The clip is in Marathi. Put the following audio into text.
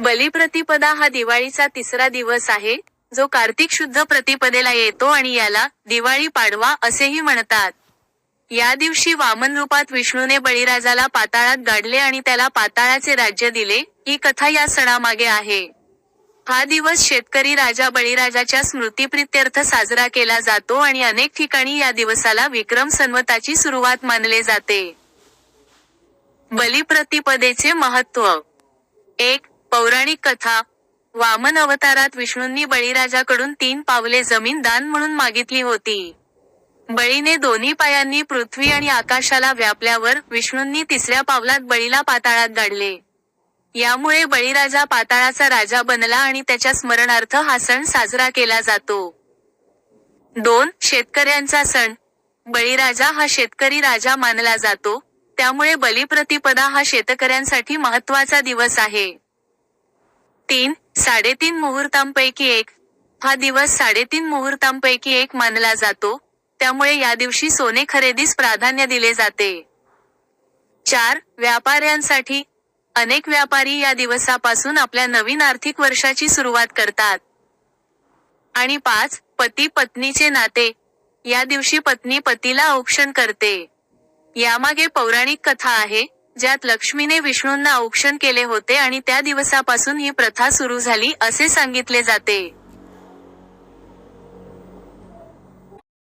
बलिप्रतिपदा हा दिवाळीचा तिसरा दिवस आहे. जो कार्तिक शुद्ध प्रतिपदेला येतो आणि याला दिवाळी पाडवा असेही म्हणतात. या दिवशी वामन रूपात विष्णूने बळीराजाला पाताळात गाडले आणि त्याला पाताळाचे राज्य दिले ही कथा या सणामागे आहे. हा दिवस शेतकरी राजा बळीराजाच्या स्मृतीप्रित्यर्थ साजरा केला जातो आणि अनेक ठिकाणी या दिवसाला विक्रम संवताची सुरुवात मानले जाते. बलिप्रतिपदेचे महत्त्व. एक पौराणिक कथा वामन अवतारात विष्णूंनी बळीराजाकडून तीन पावले जमीन दान म्हणून मागितली होती. बळीने दोन्ही पायांनी पृथ्वी आणि आकाशाला व्यापल्यावर विष्णूंनी तिसऱ्या पावलात बळीला पाताळात गाडले. यामुळे बळीराजा पाताळाचा राजा बनला आणि त्याच्या स्मरणार्थ हा सण साजरा केला जातो. दोन शेतकऱ्यांचा सण. बळीराजा हा शेतकरी राजा मानला जातो त्यामुळे बलिप्रतिपदा हा शेतकऱ्यांसाठी महत्त्वाचा दिवस आहे. तीन साडेतीन मुहूर्तांपैकी एक. हा दिवस साडेतीन मुहूर्तांपैकी एक मानला जातो. त्यामुळे या दिवशी सोने खरेदीस प्राधान्य दिले जाते. चार व्यापाऱ्यांसाठी. अनेक व्यापारी या दिवसापासून आपल्या नवीन आर्थिक वर्षाची सुरुवात करतात. आणि पाच पती पत्नीचे नाते. या दिवशी पत्नी पतीला औक्षण करते. यामागे पौराणिक कथा आहे. ज्यात लक्ष्मीने विष्णूंना औक्षण केले होते आणि त्या दिवसापासून ही प्रथा सुरू झाली असे सांगितले जाते.